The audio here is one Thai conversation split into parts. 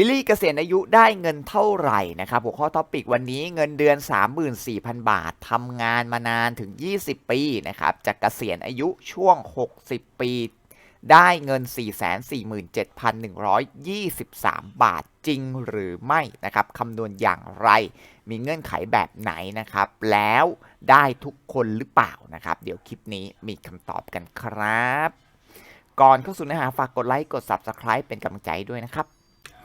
ซีรีส์เกษียณอายุได้เงินเท่าไหร่นะครับหัวข้อท็อปิกวันนี้เงินเดือน 34,000 บาททำงานมานานถึง 20 ปีนะครับจะเกษียณอายุช่วง 60 ปี ได้เงิน 447,123 บาทจริงหรือไม่นะครับคำนวณอย่างไร มีเงื่อนไขแบบไหนนะครับ แล้วได้ทุกคนหรือเปล่านะครับ เดี๋ยวคลิปนี้มีคำตอบกันครับ ก่อนเข้าสู่เนื้อหาฝากกดไลค์กด Subscribe เป็นกำลังใจด้วยนะครับ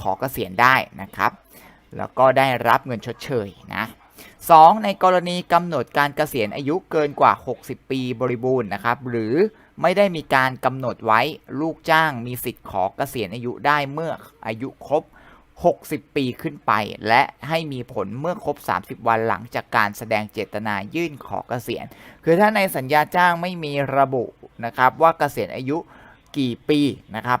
ขอเกษียณได้นะครับ แล้วก็ได้รับเงินชดเชยนะ 2. ในกรณีกำหนดการเกษียณอายุเกินกว่า 60 ปีบริบูรณ์นะครับ หรือไม่ได้มีการกำหนดไว้ลูกจ้างมีสิทธิ์ขอเกษียณอายุได้เมื่ออายุครบ 60 ปีขึ้นไป และให้มีผลเมื่อครบ 30 วันหลังจากการแสดงเจตนายื่นขอเกษียณ คือถ้าในสัญญาจ้างไม่มีระบุนะครับว่าเกษียณอายุกี่ปีนะครับ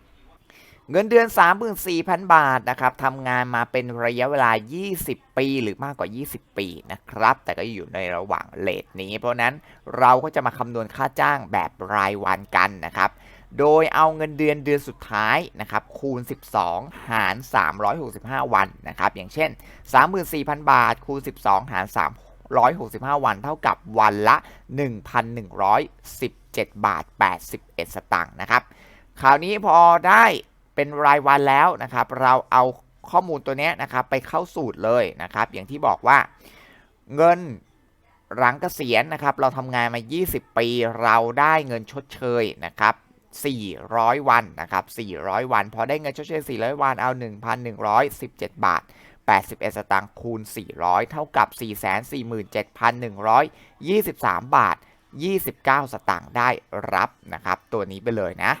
เงินเดือน 34,000 บาทนะครับทำงานมาเป็นระยะเวลา 20 ปีหรือมากกว่า 20 ปีนะครับ แต่ก็อยู่ในระหว่างเลทนี้ เพราะนั้นเราก็จะมาคำนวณค่าจ้างแบบรายวันกันนะครับ โดยเอาเงินเดือนเดือนสุดท้ายนะครับคูณ 12 หาร 365 วันนะครับ อย่างเช่น 34,000 บาท คูณ 12 หาร 365 วัน เท่ากับวันละ 1,117 บาท 81 สตางค์นะครับ คราวนี้พอได้ เป็นรายวันแล้วนะครับ เราเอาข้อมูลตัวนี้นะครับไปเข้าสูตรเลยนะครับ อย่างที่บอกว่าเงินหลังเกษียณนะครับ เราทำงานมา 20 ปีเราได้เงินชดเชยนะครับ 400 วันนะครับ 400 วัน พอได้เงินชดเชย 400 วันเอา 1,117 บาท 81 สตางค์คูณ 400 เท่ากับ 447,123 บาท 29 สตางค์ได้รับนะครับ ตัวนี้ไปเลยนะ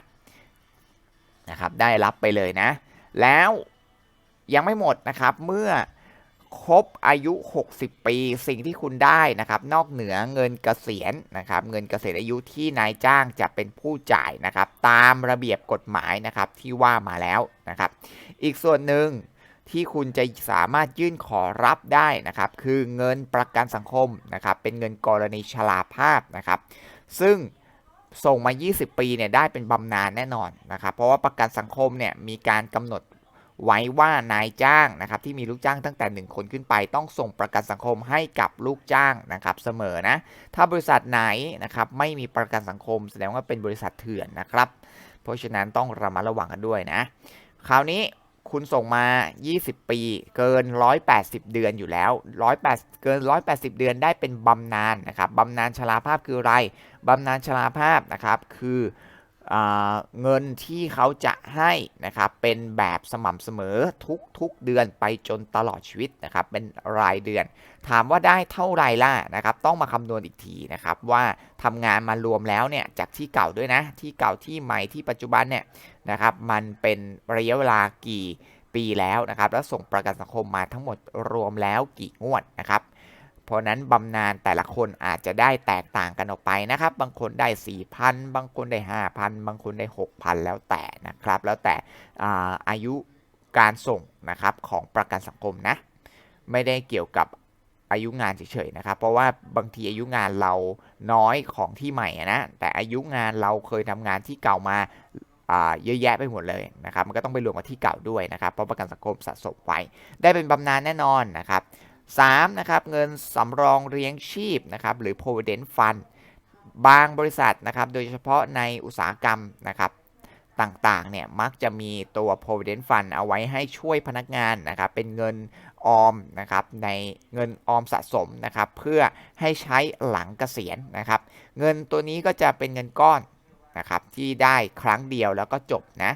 นะครับได้รับไปเลยนะ แล้วยังไม่หมดนะครับเมื่อครบอายุ 60 ปีสิ่งที่คุณได้นะครับนอกเหนือเงินเกษียณนะครับเงินเกษียณอายุที่นายจ้างจะเป็นผู้จ่ายนะครับตามระเบียบกฎหมายนะครับที่ว่ามาแล้วนะครับ อีกส่วนหนึ่งที่คุณจะสามารถยื่นขอรับได้นะครับคือเงินประกันสังคมนะครับเป็นเงินกรณีชราภาพนะครับ ซึ่ง ส่งมา 20 ปีเนี่ยได้เป็นบำนาญแน่นอนนะครับเพราะว่าประกันสังคมเนี่ยมีการกำหนดไว้ว่านายจ้างนะครับที่มีลูกจ้างตั้งแต่ 1 คนขึ้นไป ต้องส่งประกันสังคมให้กับลูกจ้างนะครับเสมอนะถ้าบริษัทไหนนะครับไม่มีประกันสังคม แสดงว่าเป็นบริษัทเถื่อนนะครับ เพราะฉะนั้นต้องระมัดระวังกันด้วยนะคราวนี้ คุณส่งมา 20 ปี เกิน 180 เดือนอยู่แล้ว180เกิน 180 เดือนได้เป็นบำนาญนะครับบำนาญชราภาพคืออะไรบำนาญชราภาพนะครับ คือ เงินที่เขาจะให้นะครับเป็นแบบสม่ำเสมอทุกทุกเดือนไปจนตลอดชีวิตนะครับเป็นรายเดือน ถามว่าได้เท่าไรล่ะนะครับต้องมาคำนวณอีกทีนะครับว่าทำงานมารวมแล้วเนี่ยจากที่เก่าด้วยนะที่เก่าที่ใหม่ที่ปัจจุบันเนี่ยนะครับมันเป็นระยะเวลากี่ปีแล้วนะครับแล้วส่งประกันสังคมมาทั้งหมดรวมแล้วกี่งวดนะครับ เพราะนั้นบำนาญแต่ละคนอาจจะได้แตกต่างกันออกไปนะครับ บางคนได้ 4,000 บางคนได้ 5,000 บางคนได้ 6,000 แล้วแต่นะครับ แล้วแต่อาอายุการส่งนะครับของประกันสังคมนะ ไม่ได้เกี่ยวกับอายุงานเฉยๆนะครับ เพราะว่าบางทีอายุงานเราน้อยของที่ใหม่นะ แต่อายุงานเราเคยทำงานที่เก่ามาอ่าเยอะแยะไปหมดเลยนะครับ มันก็ต้องไปรวมกับที่เก่าด้วยนะครับ เพราะประกันสังคมสะสมไว้ ได้เป็นบำนาญแน่นอนนะครับ 3 นะครับเงินสำรองเลี้ยงชีพนะครับหรือ provident fund บางบริษัทนะครับโดยเฉพาะในอุตสาหกรรมนะครับต่างๆเนี่ยมักจะมีตัว provident fund เอาไว้ให้ช่วยพนักงานนะครับเป็นเงินออมนะครับในเงินออมสะสมนะครับเพื่อให้ใช้หลังเกษียณนะครับเงินตัวนี้ก็จะเป็นเงินก้อนนะครับที่ได้ครั้งเดียวแล้วก็จบนะ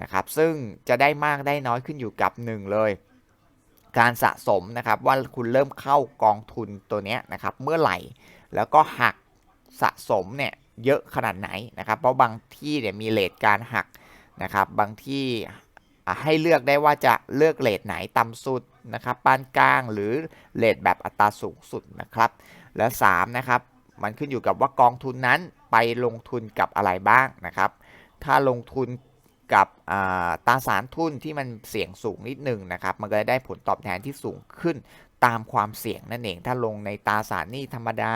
นะครับซึ่งจะได้มากได้น้อยขึ้นอยู่กับ 1 เลย การสะสมนะครับว่าคุณเริ่มเข้ากองทุนตัวนี้นะครับเมื่อไหร่ แล้วก็หักสะสมเนี่ยเยอะขนาดไหนนะครับ เพราะบางที่เนี่ยมีเลทการหักนะครับบางที่ให้เลือกได้ว่าจะเลือกเลทไหนต่ำสุดนะครับปานกลางหรือเลทแบบอัตราสูงสุดนะครับ และ3นะครับมันขึ้นอยู่กับว่ากองทุนนั้นไปลงทุนกับอะไรบ้างนะครับ ถ้าลงทุน กับตราสารทุนที่มันเสี่ยงสูงนิดหนึงนะครับมันก็จะได้ผลตอบแทนที่สูงขึ้นตามความเสี่ยงนั่นเองถ้าลงในตราสารหนี้ธรรมดา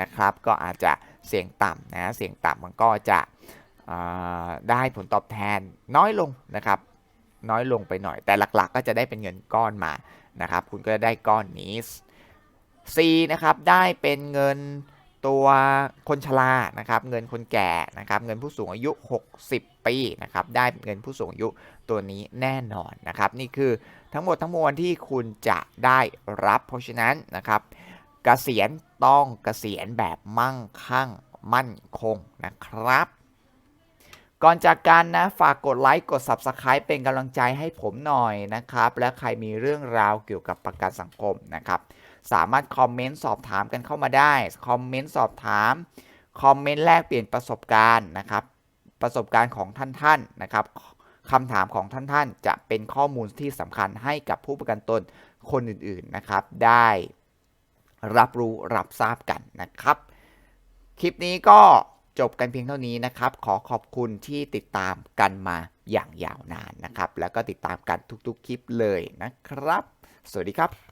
นะครับ ก็อาจจะเสี่ยงต่ำนะเสี่ยงต่ำมันก็จะได้ผลตอบแทนน้อยลงนะครับ น้อยลงไปหน่อยแต่หลักๆ ก็จะได้เป็นเงินก้อนมานะครับ คุณก็จะได้ก้อนนี้ C นะครับได้เป็นเงิน ตัวคนชรานะครับ เงินคนแก่นะครับ เงินผู้สูงอายุ 60 ปีนะครับ ได้เงินผู้สูงอายุตัวนี้แน่นอนนะครับ นี่คือทั้งหมดทั้งมวลที่คุณจะได้รับ เพราะฉะนั้นนะครับเกษียณต้องเกษียณแบบมั่งคั่งมั่นคงนะครับ ก่อนจากกันนะฝากกดไลค์กด Subscribe เป็นกำลังใจให้ผมหน่อยนะครับ และใครมีเรื่องราวเกี่ยวกับประกันสังคมนะครับ สามารถคอมเมนต์สอบถามกันเข้ามาได้ คอมเมนต์สอบถาม คอมเมนต์แลกเปลี่ยนประสบการณ์นะครับ ประสบการณ์ของท่านๆนนะครับคำถามของท่านๆจะเป็นข้อมูลที่สำคัญให้กับผู้ประกันตนคนอื่นๆนะครับ ได้รับรู้รับทราบกันนะครับ คลิปนี้ก็จบกันเพียงเท่านี้นะครับ ขอขอบคุณที่ติดตามกันมาอย่างยาวนานนะครับ แล้วก็ติดตามกันทุกๆคลิปเลยนะครับ สวัสดีครับ